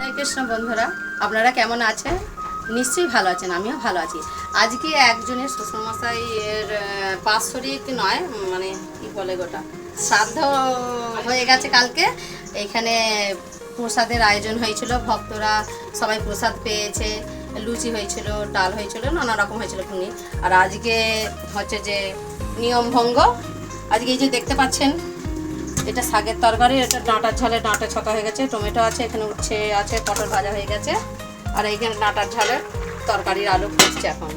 হরে কৃষ্ণ বন্ধুরা, আপনারা কেমন আছেন? নিশ্চয়ই ভালো আছেন, আমিও ভালো আছি। আজকে একজনের শ্বশুরমশাই এর বাৎসরিক নয় মানে কি বলে গোটা, শ্রাদ্ধ হয়ে গেছে কালকে। এখানে প্রসাদের আয়োজন হয়েছিল, ভক্তরা সবাই প্রসাদ পেয়েছে, লুচি হয়েছিল, ডাল হয়েছিল, নানা রকম হয়েছিল ঘুগনি আর আজকে হচ্ছে যে নিয়ম ভঙ্গ আজকে এই যে দেখতে পাচ্ছেন এটা শাকের তরকারি, এটা ডাঁটার ঝালে ডাঁটা ছকা হয়ে গেছে, টমেটো আছে, এখানে উচ্ছে আছে, পটল ভাজা হয়ে গেছে, আর এইখানে ডাঁটার ঝালের তরকারির আলু ফুটছে এখন।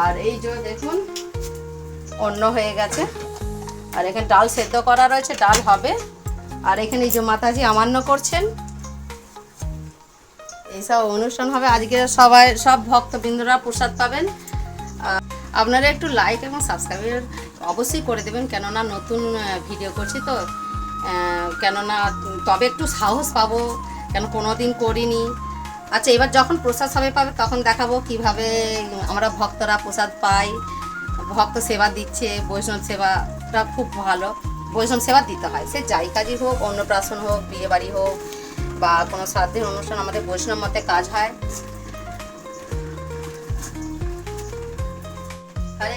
আর এই যে দেখুন অন্য হয়ে গেছে, আর এখানে ডাল সেদ্ধ করা রয়েছে, ডাল হবে। আর এখানে এই যে মাতাজি আমান্য করছেন এইসব অনুষ্ঠান হবে। আজকে সবাই, সব ভক্তবৃন্দরা প্রসাদ পাবেন। আপনারা একটু লাইক এবং সাবস্ক্রাইব অবশ্যই করে দেবেন, কেননা নতুন ভিডিও করছি তো। কেননা তবে একটু সাহস পাবো, কেন কোনো দিন করিনি। আচ্ছা এবার যখন প্রসাদ সবাই পাবে, তখন দেখাবো কীভাবে আমরা ভক্তরা প্রসাদ পাই। ভক্ত সেবা দিচ্ছে, বৈষ্ণব সেবাটা খুব ভালো। বৈষ্ণব সেবা দিতে হয়, সে যাই কাজই হোক, অন্নপ্রাশন হোক বিয়ে বাড়ি হোক, বা কোনো শ্রাদ্ধের অনুষ্ঠান, আমাদের বৈষ্ণব মতে কাজ হয়।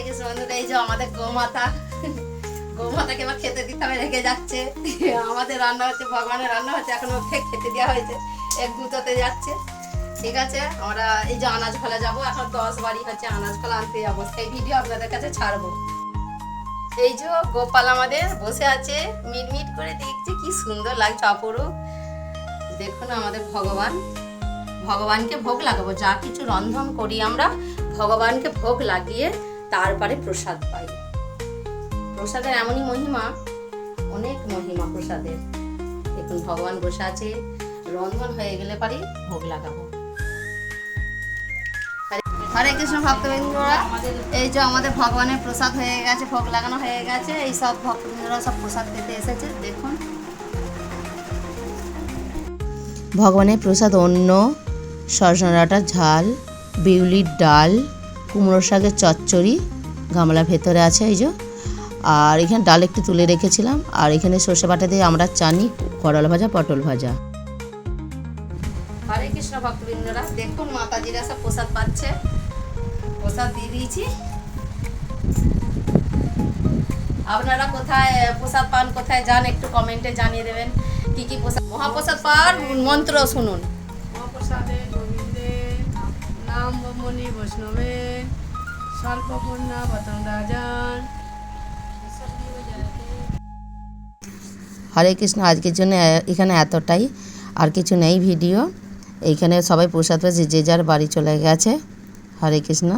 কৃষ্ণ বন্ধুরা, এই যে আমাদের গোমাতা। গোমাতাকে এবার খেতে দিতে হবে রেখে যাচ্ছে। আমাদের রান্না হচ্ছে, ভগবানের রান্না হচ্ছে, এখন ওকে খেতে দেওয়া হয়েছে। এক দুটোতে যাচ্ছে। ঠিক আছে, আমরা এই যে আনাজ ফেলা যাব। এখন দশ বাড়ি হচ্ছে আনাজ ফেলা আনতে যাব। সেই ভিডিও আপনাদের কাছে ছাড়বো। এই যে গোপাল আমাদের বসে আছে, মিটমিট করে দেখছে, কি সুন্দর লাগছে অপরূপ। দেখুন আমাদের ভগবান। ভগবানকে ভোগ লাগাবো, যা কিছু রন্ধন করি আমরা, ভগবানকে ভোগ লাগিয়ে তারপরে প্রসাদ পাই। প্রসাদের এমনই মহিমা, অনেক মহিমা প্রসাদের। দেখুন, ভগবান বসে আছে, রন্ধন হয়ে গেলে পারি, ভোগ লাগাবো। হরে- কৃষ্ণ ভক্তবৃন্দরা। এই যে আমাদের ভগবানের প্রসাদ হয়ে গেছে, ভোগ লাগানো হয়ে গেছে, এই সব ভক্তবৃন্দরা সব প্রসাদ পেতে এসেছে, দেখুন। ভগবানের প্রসাদ সরষা ডাঁটার ঝাল, বিউলির ডাল কুমড়ো শাকের চচ্চড়ি গামলা ভেতরে আছে এই যে। আর এখানে ডাল একটু তুলে রেখেছিলাম। আর এখানে সর্ষে বাটা দিয়ে আমরা চানি, করলা ভাজা, পটল ভাজা। হরে কৃষ্ণ ভক্তবৃন্দরা, দেখুন মাতাজিরা সব প্রসাদ পাচ্ছে। প্রসাদ দিয়ে দিয়েছি। আপনারা কোথায়, প্রসাদ পান, কোথায় যান একটু কমেন্টে জানিয়ে দেবেন। কি কি প্রসাদ মহাপ্রসাদ পাওয়ার মন্ত্র শুনুন। বৈষ্ণবে স্বল্পপূর্ণা বতন রাজান হরে কৃষ্ণ, আজকের জন্য এখানে এতটাই। আর কিছু নেই ভিডিও। এইখানে সবাই প্রসাদ পেয়েছে, যে যার বাড়ি চলে গেছে। হরে কৃষ্ণ।